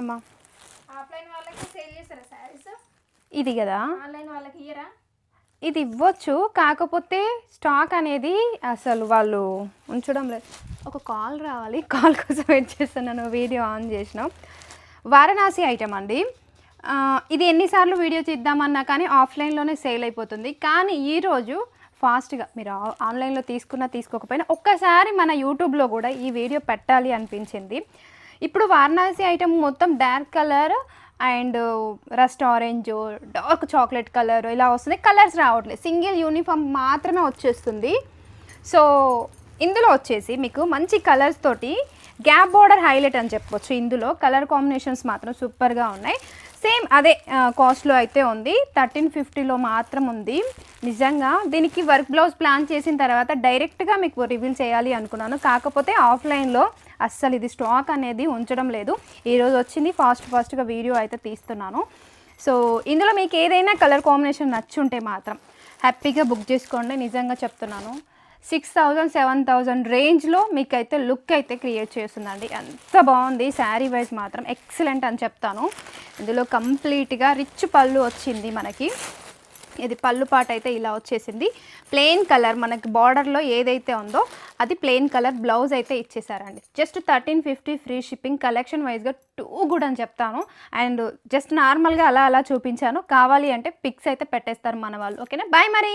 అమ్మా. ఆఫ్లైన్ వాళ్ళకి సేల్ చేస్తారా శారీస్? ఇది కదా. ఆన్లైన్ వాళ్ళకి ఇయ్యరా? ఇది ఇవ్వచ్చు. కాకపోతే స్టాక్ అనేది అసలు వాళ్ళు ఉంచడం లేదు. ఒక కాల్ రావాలి. కాల్ కోసం వెయిట్ చేస్తున్నాను వీడియో ఆన్ చేసినాం. వారణాసి ఐటమ్ అండి. ఇది ఎన్నిసార్లు వీడియో చేద్దామన్నా కానీ ఆఫ్లైన్లోనే సేల్ అయిపోతుంది. కానీ ఈరోజు ఫాస్ట్గా మీరు ఆన్లైన్లో తీసుకున్నా తీసుకోకపోయినా ఒక్కసారి మన యూట్యూబ్లో కూడా ఈ వీడియో పెట్టాలి అనిపించింది. ఇప్పుడు వారణాసి ఐటమ్ మొత్తం dark colour and rust orange dark chocolate colour ఇలా వస్తుంది. కలర్స్ రావట్లేదు. సింగిల్ యూనిఫామ్ మాత్రమే వచ్చేస్తుంది. సో ఇందులో వచ్చేసి మీకు మంచి కలర్స్ తోటి గ్యాప్ బార్డర్ హైలైట్ అని చెప్పొచ్చు. ఇందులో కలర్ కాంబినేషన్స్ మాత్రం సూపర్గా ఉన్నాయి. సేమ్ అదే కాస్ట్లో అయితే ఉంది. థర్టీన్ ఫిఫ్టీలో మాత్రం ఉంది. నిజంగా దీనికి వర్క్ బ్లౌజ్ ప్లాన్ చేసిన తర్వాత డైరెక్ట్గా మీకు రివీల్ చేయాలి అనుకున్నాను. కాకపోతే ఆఫ్లైన్లో అస్సలు ఇది స్టాక్ అనేది ఉంచడం లేదు. ఈరోజు వచ్చింది ఫాస్ట్ ఫాస్ట్గా వీడియో అయితే తీస్తున్నాను. సో ఇందులో మీకు ఏదైనా కలర్ కాంబినేషన్ నచ్చుంటే మాత్రం హ్యాపీగా బుక్ చేసుకోండి. నిజంగా చెప్తున్నాను. సిక్స్ థౌజండ్ సెవెన్ థౌజండ్ రేంజ్లో మీకైతే లుక్ అయితే క్రియేట్ చేస్తుందండి. ఎంత బాగుంది శారీ వైజ్ మాత్రం. ఎక్సలెంట్ అని చెప్తాను. ఇందులో కంప్లీట్గా రిచ్ పళ్ళు వచ్చింది మనకి. ఇది పళ్ళు పాట అయితే ఇలా వచ్చేసింది. ప్లెయిన్ కలర్ మనకి బార్డర్లో ఏదైతే ఉందో అది ప్లెయిన్ కలర్ బ్లౌజ్ అయితే ఇచ్చేసారండి. Just thirteen fifty free shipping collection వైజ్గా టూ గుడ్ అని చెప్తాను. అండ్ జస్ట్ నార్మల్గా అలా అలా చూపించాను. కావాలి అంటే పిక్స్ అయితే పెట్టేస్తారు మన వాళ్ళు. ఓకేనా బాయ్ మరి.